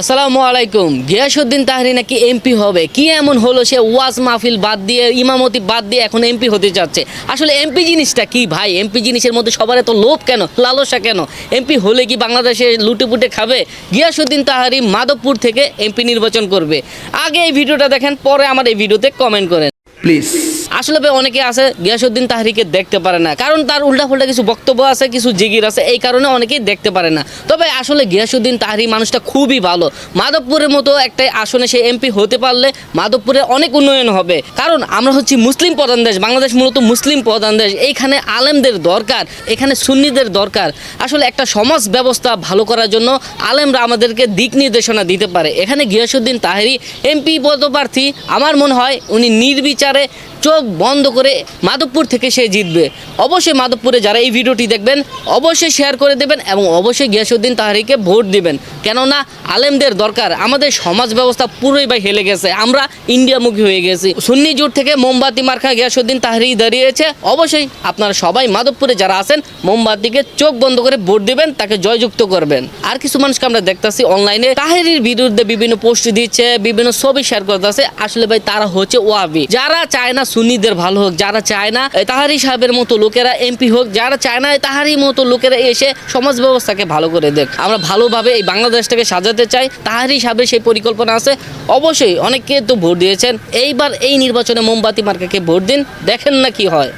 আসসালামু আলাইকুম। গিয়াসুদ্দিন তাহারি নাকি এমপি হবে? কি এমন হলো সে ওয়াজ মাহফিল বাদ দিয়ে, ইমামতি বাদ দিয়ে এখন এমপি হতে যাচ্ছে? আসলে এমপি জিনিসটা কি ভাই? এমপি জিনিসের মধ্যে সবার এত লোভ কেন? লালসা কেন? এমপি হলে কি বাংলাদেশে লুটে পুটে খাবে? গিয়াসুদ্দিন তাহারি মাধবপুর থেকে এমপি নির্বাচন করবে। আগে এই ভিডিওটা দেখেন, পরে আমার এই ভিডিওতে কমেন্ট করেন। প্লিজ আসলে ভাই অনেকে আছে গিয়াসুদ্দিন তাহরিকে দেখতে পারে না। কারণ তার উল্টা ফুল্টা কিছু বক্তব্য আছে, কিছু জিগির আছে, এই কারণে অনেকেই দেখতে পারে না। তবে আসলে গিয়াসুদ্দিন তাহারি মানুষটা খুবই ভালো। মাধবপুরের মতো একটা আসনে সে এমপি হতে পারলে মাধবপুরে অনেক উন্নয়ন হবে। কারণ আমরা হচ্ছি মুসলিম প্রধান দেশ, বাংলাদেশ মূলত মুসলিম প্রধান দেশ। এইখানে আলেমদের দরকার, এখানে সুন্নিদের দরকার। আসলে একটা সমাজ ব্যবস্থা ভালো করার জন্য আলেমরা আমাদেরকে দিক নির্দেশনা দিতে পারে। এখানে গিয়াসুদ্দিন তাহেরি এমপি পদপ্রার্থী, আমার মনে হয় উনি নির্বিচারে চোখ বন্ধ করে মাধবপুর থেকে সে জিতবে। অবশ্যই মাধবপুরে যারা এই ভিডিওটি দেখবেন, অবশ্যই শেয়ার করে দেবেন এবং অবশ্যই গিয়াসুদ্দিন তাহারিকে ভোট দিবেন। কেননা আলেমদের দরকার, আমাদের সমাজ ব্যবস্থা পুরোই ভাই হেলে গেছে, আমরা ইন্ডিয়ামুখী হয়ে গেছি। সুন্নি জোট থেকে মোমবাতি মার্কা গিয়াসুদ্দিন তাহারি দাঁড়িয়েছে। অবশ্যই আপনারা সবাই মাধবপুরে যারা আছেন, মোমবাতিকে চোখ বন্ধ করে ভোট দিবেন, তাকে জয়যুক্ত করবেন। আর কিছু মানুষকে আমরা দেখতাছি অনলাইনে তাহেরির বিরুদ্ধে বিভিন্ন পোস্ট দিচ্ছে, বিভিন্ন ছবি শেয়ার করতেছে। আসলে ভাই তারা হচ্ছে ওয়াবি। যারা চায় না সুন্নিদের ভালো হোক, যারা চায় না তাহারি সাহেবের মতো লোকেরা এমপি হোক, যারা চায় না তাহারই তাহারি মতো লোকেরা এসে সমাজ ব্যবস্থাকে ভালো করে দেখ। আমরা ভালোভাবে এই বাংলাদেশটাকে সাজাতে চাই তাহারি সাহেবের সেই পরিকল্পনা আছে। অবশ্যই অনেকে তো ভোট দিয়েছেন, এইবার এই নির্বাচনে মোমবাতি মার্কাকে ভোট দিন, দেখেন না কি হয়।